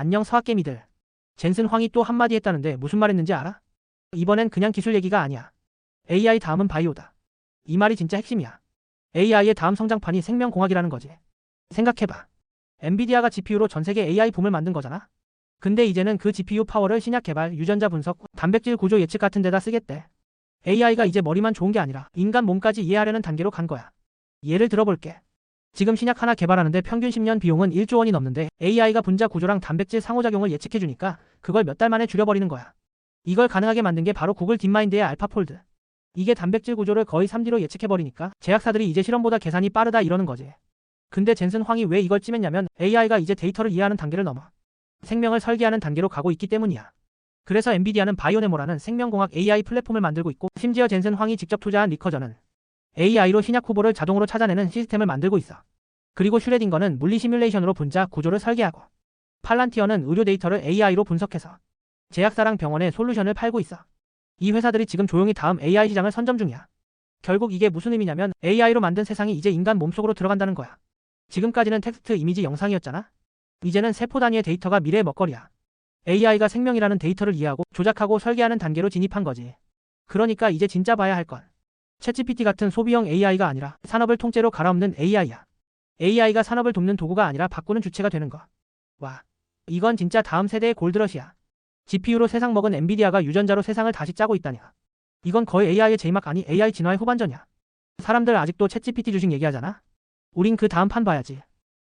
안녕 서학개미들. 젠슨 황이 또 한마디 했다는데 무슨 말 했는지 알아? 이번엔 그냥 기술 얘기가 아니야. AI 다음은 바이오다. 이 말이 진짜 핵심이야. AI의 다음 성장판이 생명공학이라는 거지. 생각해봐. 엔비디아가 GPU로 전 세계 AI 붐을 만든 거잖아. 근데 이제는 그 GPU 파워를 신약 개발, 유전자 분석, 단백질 구조 예측 같은 데다 쓰겠대. AI가 이제 머리만 좋은 게 아니라 인간 몸까지 이해하려는 단계로 간 거야. 예를 들어볼게. 지금 신약 하나 개발하는데 평균 10년 비용은 1조 원이 넘는데 AI가 분자 구조랑 단백질 상호작용을 예측해주니까 그걸 몇 달 만에 줄여버리는 거야. 이걸 가능하게 만든 게 바로 구글 딥마인드의 알파폴드. 이게 단백질 구조를 거의 3D로 예측해버리니까 제약사들이 이제 실험보다 계산이 빠르다 이러는 거지. 근데 젠슨 황이 왜 이걸 찜했냐면 AI가 이제 데이터를 이해하는 단계를 넘어 생명을 설계하는 단계로 가고 있기 때문이야. 그래서 엔비디아는 바이오네모라는 생명공학 AI 플랫폼을 만들고 있고 심지어 젠슨 황이 직접 투자한 리커전은 AI로 신약 후보를 자동으로 찾아내는 시스템을 만들고 있어. 그리고 슈레딩거는 물리 시뮬레이션으로 분자 구조를 설계하고 팔란티어는 의료 데이터를 AI로 분석해서 제약사랑 병원에 솔루션을 팔고 있어. 이 회사들이 지금 조용히 다음 AI 시장을 선점 중이야. 결국 이게 무슨 의미냐면 AI로 만든 세상이 이제 인간 몸속으로 들어간다는 거야. 지금까지는 텍스트, 이미지, 영상이었잖아. 이제는 세포 단위의 데이터가 미래의 먹거리야. AI가 생명이라는 데이터를 이해하고 조작하고 설계하는 단계로 진입한 거지. 그러니까 이제 진짜 봐야 할 건. 챗GPT 같은 소비형 AI가 아니라 산업을 통째로 갈아엎는 AI야. AI가 산업을 돕는 도구가 아니라 바꾸는 주체가 되는 거. 와, 이건 진짜 다음 세대의 골드러시야. GPU로 세상 먹은 엔비디아가 유전자로 세상을 다시 짜고 있다냐. 이건 거의 AI의 제이막 아니 AI 진화의 후반전이야. 사람들 아직도 챗GPT 주식 얘기하잖아. 우린 그 다음 판 봐야지.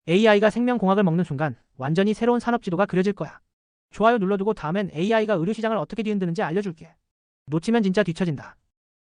AI가 생명공학을 먹는 순간 완전히 새로운 산업지도가 그려질 거야. 좋아요 눌러두고 다음엔 AI가 의료 시장을 어떻게 뒤흔드는지 알려줄게. 놓치면 진짜 뒤처진다.